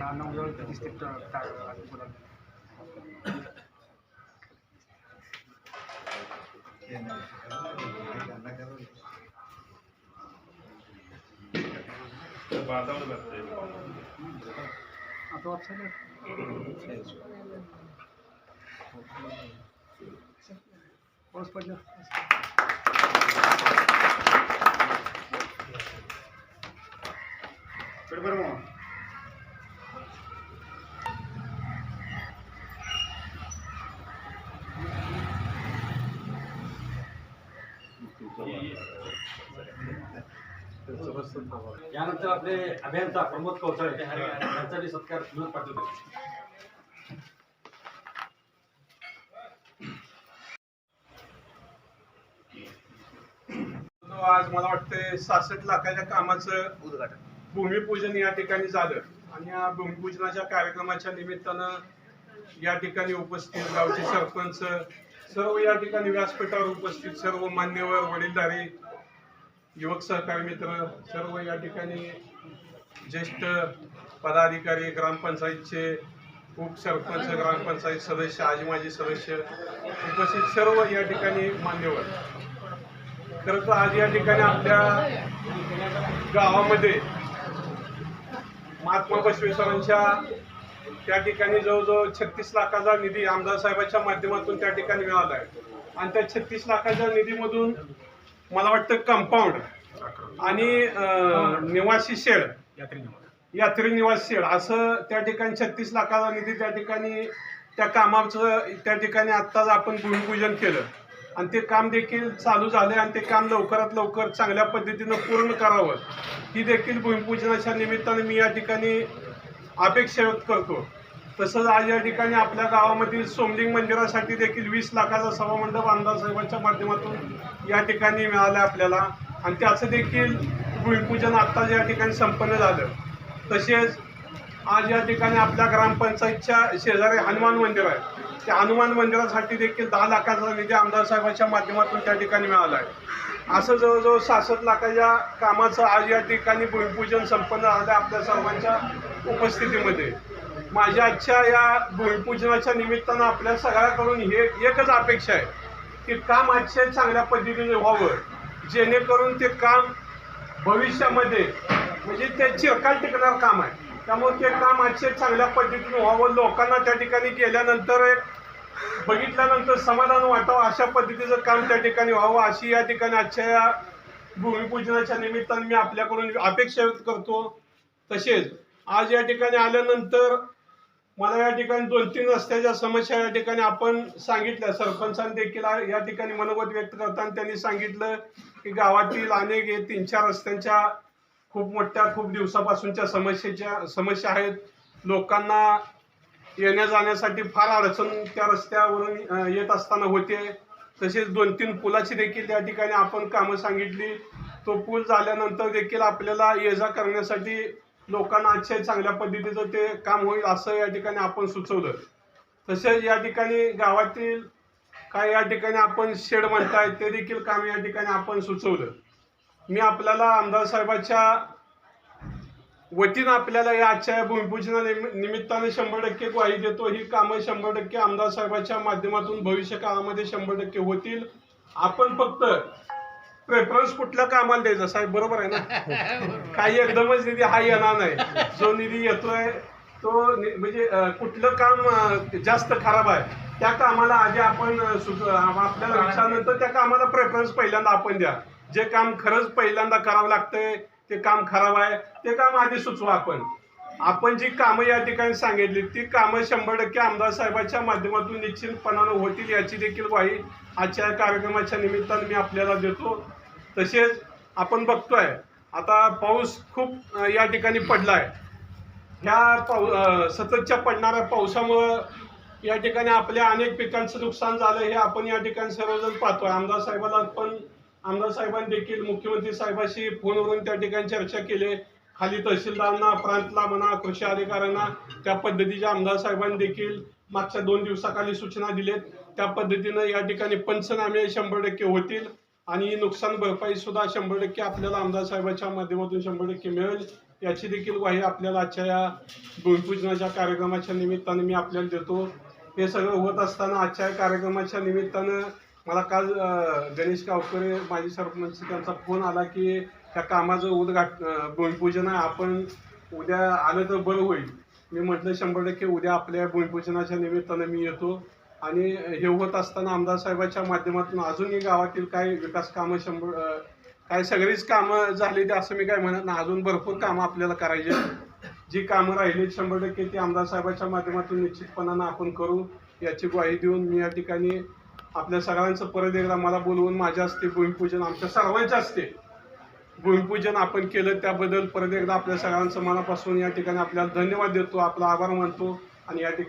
आता नवजवळ तीस ते आता पाऊस पडला यानंतर आपले अभियंता प्रमोद कौसाळे यांचा सत्कार विनोद पाटील आज मला वाटतं सासष्ट लाखाच्या कामाचं उद्घाटन. भूमिपूजन या ठिकाणी झालं आणि या भूमिपूजनाच्या कार्यक्रमाच्या निमित्तानं या ठिकाणी उपस्थित गावचे सरपंच सर्व या ठिकाणी व्यासपीठावर उपस्थित सर्व मान्यवर वडीलधारी युवक सहकारी मित्र सर्व या ठिकाणी ज्येष्ठ पदाधिकारी ग्रामपंचायतचे उपसरपंच ग्रामपंचायत सदस्य आजी माजी सदस्य उपस्थित सर्व या ठिकाणी मान्यवर. खरं तर आज या ठिकाणी आपल्या गावामध्ये महात्मा बसवेश्वरांच्या त्या ठिकाणी जवळजवळ छत्तीस लाखाचा निधी आमदार साहेबांच्या माध्यमातून त्या ठिकाणी मिळाला आहे. आणि त्या छत्तीस लाखाच्या निधीमधून मला वाटतं कंपाऊंड आणि निवासी शेड. यात्री यात्री निवास शेड. असं त्या ठिकाणी छत्तीस लाखाचा निधी त्या ठिकाणी त्या कामाचं त्या ठिकाणी आत्ताच आपण भूमिपूजन केलं. आणि ते काम देखील चालू झाले आणि ते काम लवकरात लवकर चांगल्या पद्धतीनं पूर्ण करावं. ही देखील भूमिपूजनाच्या निमित्ताने मी या ठिकाणी अपेक्षा व्यक्त करतो. तसंच आज या ठिकाणी आपल्या गावामधील सोमलिंग मंदिरासाठी देखील वीस लाखाचा सभामंडप आमदार साहेबांच्या माध्यमातून या ठिकाणी मिळालं आपल्याला. आणि त्याचं देखील भूमिपूजन आत्ताच या ठिकाणी संपन्न झालं. तसेच आज या ठिकाणी आपल्या ग्रामपंचायतच्या शेजारी हनुमान मंदिर आहे. त्या हनुमान मंदिरासाठी देखील दहा लाखाचा निधी आमदार साहेबांच्या माध्यमातून त्या ठिकाणी मिळाला आहे. असं जवळजवळ सहासष्ट लाखाच्या कामाचं आज या ठिकाणी भूमिपूजन संपन्न झालं आपल्या सर्वांच्या उपस्थितीमध्ये. माझ्या आजच्या या भूमिपूजनाच्या निमित्तानं आपल्या सगळ्याकडून हे एकच अपेक्षा आहे की काम आजच्या चांगल्या पद्धतीने व्हावं जेणेकरून ते काम भविष्यामध्ये म्हणजे ते चिरकाल टिकणार काम आहे. त्यामुळे ते काम आजचे चांगल्या पद्धतीने व्हावं. लोकांना त्या ठिकाणी गेल्यानंतर एक बघितल्यानंतर समाधान वाटावं. अशा पद्धतीचं काम त्या ठिकाणी व्हावं. अशी या ठिकाणी आजच्या या भूमिपूजनाच्या निमित्ताने मी आपल्याकडून अपेक्षा व्यक्त करतो. तसेच आज या ठिकाणी आल्यानंतर मला या ठिकाणी दोन तीन रस्त्याच्या समस्या या ठिकाणी आपण सांगितल्या. सरपंचांनी देखील या ठिकाणी मनोगत व्यक्त करताना त्यांनी सांगितलं की गावातील अनेक हे तीन चार रस्त्यांच्या खूप मोठ्या खूप दिवसापासूनच्या समस्येच्या समस्या आहेत. लोकांना येण्या जाण्यासाठी फार अडचण त्या रस्त्यावरून येत असताना होते. तसेच दोन तीन पुलाची देखील त्या ठिकाणी आपण कामं सांगितली. तो पूल झाल्यानंतर देखील आपल्याला ये जा करण्यासाठी लोकांना अतिशय चांगल्या पद्धतीचं ते काम होईल असं या ठिकाणी आपण सुचवलं. तसेच या ठिकाणी गावातील काय या ठिकाणी आपण शेड म्हणताय ते देखील काम या ठिकाणी आपण सुचवलं. मी आपल्याला आमदार साहेबाच्या वतीनं आपल्याला या आजच्या या भूमिपूजना निमित्ताने शंभर टक्के ग्वाही देतो. ही कामं शंभर टक्के आमदार साहेबाच्या माध्यमातून भविष्य काळामध्ये शंभर टक्के होतील. आपण फक्त प्रेफरन्स कुठल्या कामाला द्यायचा? साहेब बरोबर आहे ना? काही एकदमच निधी हा येणार नाही. जो निधी येतोय तो म्हणजे कुठलं काम जास्त खराब आहे त्या कामाला आधी आपण आपल्याला विचारल्यानंतर त्या कामाला प्रेफरन्स पहिल्यांदा आपण द्या. जे काम खरंच पहिल्यांदा करावं लागतंय ते काम खराब आहे ते काम आधी सुचवा आपण. आपण जी कामं या ठिकाणी सांगितली ती कामं शंभर टक्के आमदार साहेबांच्या माध्यमातून निश्चितपणानं होतील याची देखील ग्वाही आजच्या कार्यक्रमाच्या निमित्तानं मी आपल्याला देतो. तसेच आपण बघतोय आता पाऊस खूप या ठिकाणी पडलाय. ह्या पाऊ सततच्या पडणाऱ्या पावसामुळं या ठिकाणी आपल्या अनेक पिकांचं नुकसान झालं हे आपण या ठिकाणी सर्वजण पाहतोय. आमदार साहेबाला पण आमदार साहेबांनी देखील मुख्यमंत्री साहेबांशी फोनवरून त्या ठिकाणी चर्चा केली. खाली तहसीलदारांना प्रांतला म्हणा कृषी अधिकाऱ्यांना त्या पद्धतीच्या आमदार साहेबांनी देखील मागच्या दोन दिवसाखाली सूचना दिलेत. त्या पद्धतीनं या ठिकाणी पंचनामे शंभर टक्के होतील. आणि नुकसान भरपाई सुद्धा शंभर टक्के आपल्याला आमदार साहेबाच्या माध्यमातून शंभर टक्के मिळेल. याची देखील ग्वाही आपल्याला आजच्या या भूमिपूजनाच्या कार्यक्रमाच्या निमित्तानं मी आपल्याला देतो. हे सगळं होत असताना आजच्या या कार्यक्रमाच्या निमित्तानं मला काल गणेश गावकरे माजी सरपंच त्यांचा फोन आला की त्या कामाचं उद्घाट भूमिपूजन आहे. आपण उद्या आलं तर बरं होईल. मी म्हटलं शंभर टक्के उद्या आपल्या भूमिपूजनाच्या निमित्तानं मी येतो. आणि हे होत असताना आमदार साहेबाच्या माध्यमातून अजूनही गावातील काही विकास कामं शंभर काय सगळीच कामं झाली ते असं मी काय म्हणत ना अजून भरपूर कामं आपल्याला करायची आहेत. जी कामं राहिली शंभर टक्के ती आमदार साहेबाच्या माध्यमातून निश्चितपणानं आपण करू याची ग्वाही देऊन मी या ठिकाणी आपल्या सगळ्यांचं परत एकदा मला बोलवून माझ्या असते भूमिपूजन आमच्या सर्वांच्या असते भूमिपूजन आपण केलं त्याबद्दल परत एकदा आपल्या सगळ्यांचं मनापासून या ठिकाणी आपल्याला धन्यवाद देतो आपला आभार मानतो आणि या ठिकाणी